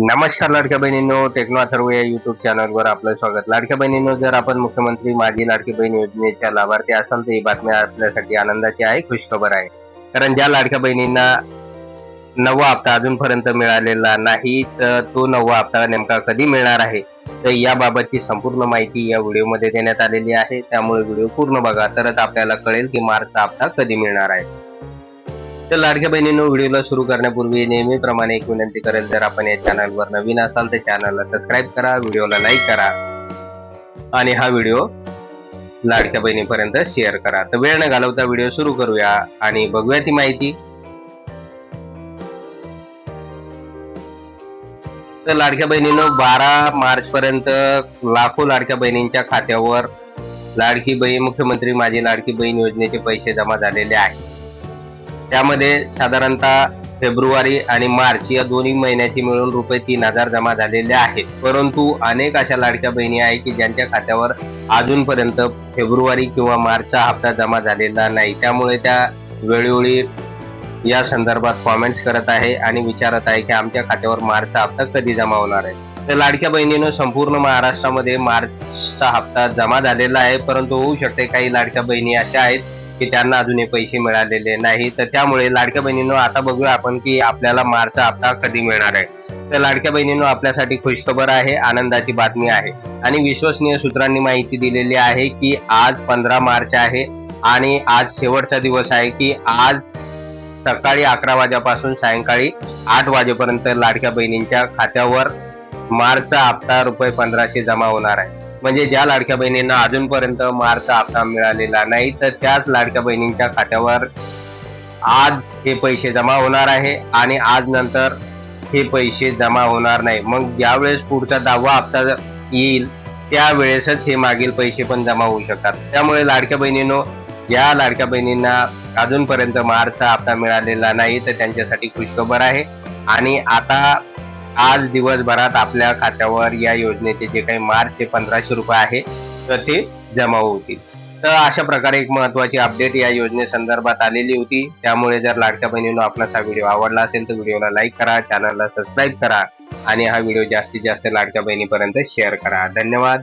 नमस्कार लाडक्या बहिणींनो टेक्नो अथर्व या युट्यूब चॅनलवर आपलं स्वागत. लाडक्या बहिणींनो जर आपण मुख्यमंत्री माझी लाडकी बहीण योजनेच्या लाभार्थी असाल तर ही बातमी आपल्यासाठी आनंदाची आहे खुशखबर आहे. कारण ज्या लाडक्या बहिणींना नववा हप्ता अजूनपर्यंत मिळालेला नाही तर तो नववा हप्ता नेमका कधी मिळणार आहे? तर याबाबतची संपूर्ण माहिती या व्हिडिओमध्ये देण्यात आलेली आहे. त्यामुळे व्हिडिओ पूर्ण बघा तरच आपल्याला कळेल की मार्चचा हप्ता कधी मिळणार आहे. तर लाडक्या बहिणीनं व्हिडिओला सुरू करण्यापूर्वी नेहमीप्रमाणे एक विनंती करेल जर आपण या चॅनलवर नवीन असाल तर चॅनलला सबस्क्राईब करा व्हिडिओला लाईक करा आणि हा व्हिडिओ लाडक्या बहिणीपर्यंत शेअर करा. तर वेळ न घालवता व्हिडिओ सुरू करूया आणि बघूया ती माहिती. तर लाडक्या बहिणीनं बारा मार्च पर्यंत लाखो लाडक्या बहिणींच्या खात्यावर लाडकी बहीण मुख्यमंत्री माझी लाडकी बहीण योजनेचे पैसे जमा झालेले आहेत. त्यामध्ये साधारणतः फेब्रुवारी आणि मार्च या दोन्ही महिन्याची मिळून रुपये तीन हजार जमा झालेले आहेत. परंतु अनेक अशा लाडक्या बहिणी आहेत की ज्यांच्या खात्यावर अजूनपर्यंत फेब्रुवारी किंवा मार्चचा हप्ता जमा झालेला नाही. त्यामुळे त्या वेळोवेळी या संदर्भात कॉमेंट्स करत आहे आणि विचारत आहे की आमच्या खात्यावर मार्चचा हप्ता कधी जमा होणार आहे? तर लाडक्या बहिणीनं संपूर्ण महाराष्ट्रामध्ये मार्चचा हप्ता जमा झालेला आहे. परंतु होऊ शकते काही लाडक्या बहिणी अशा आहेत की त्यांना अजूनही पैसे मिळालेले नाही. तर त्यामुळे लाडक्या बहिणींनो आता बघूया आपण की आपल्याला मार्चचा हप्ता कधी मिळणार आहे. तर लाडक्या बहिणींनो आपल्यासाठी खुशखबर आहे आनंदाची बातमी आहे. आणि विश्वसनीय सूत्रांनी माहिती दिलेली आहे की आज पंधरा मार्च आहे आणि आज शेवटचा दिवस आहे की आज सकाळी अकरा वाजेपासून सायंकाळी आठ वाजेपर्यंत लाडक्या बहिणींच्या खात्यावर मार्चचा हप्ता रुपये पंधराशे जमा होणार आहे. म्हणजे ज्या लाडक्या बहिणींना अजूनपर्यंत मार्चचा हप्ता मिळालेला नाही तर त्याच लाडक्या बहिणींच्या खात्यावर आज हे पैसे जमा होणार आहे आणि आज नंतर हे पैसे जमा होणार नाही. मग ज्यावेळेस पुढचा दहावा हप्ता येईल त्यावेळेसच हे मागील पैसे पण जमा होऊ शकतात. त्यामुळे लाडक्या बहिणींनो ज्या लाडक्या बहिणींना अजूनपर्यंत मार्चचा हप्ता मिळालेला नाही तर त्यांच्यासाठी खुशखबर आहे. आणि आता आज दिवसभरात आपल्या खात्यावर या योजनेचे जे काही मार्च ते पंधराशे रुपये आहे तर ते जमा होतील. तर अशा प्रकारे एक महत्वाची अपडेट या योजनेसंदर्भात आलेली होती. त्यामुळे जर लाडक्या बहिणीनं आपणास हा व्हिडिओ आवडला असेल तर व्हिडिओला लाईक करा चॅनलला सबस्क्राईब करा आणि हा व्हिडिओ जास्तीत जास्त लाडक्या बहिणीपर्यंत शेअर करा. धन्यवाद.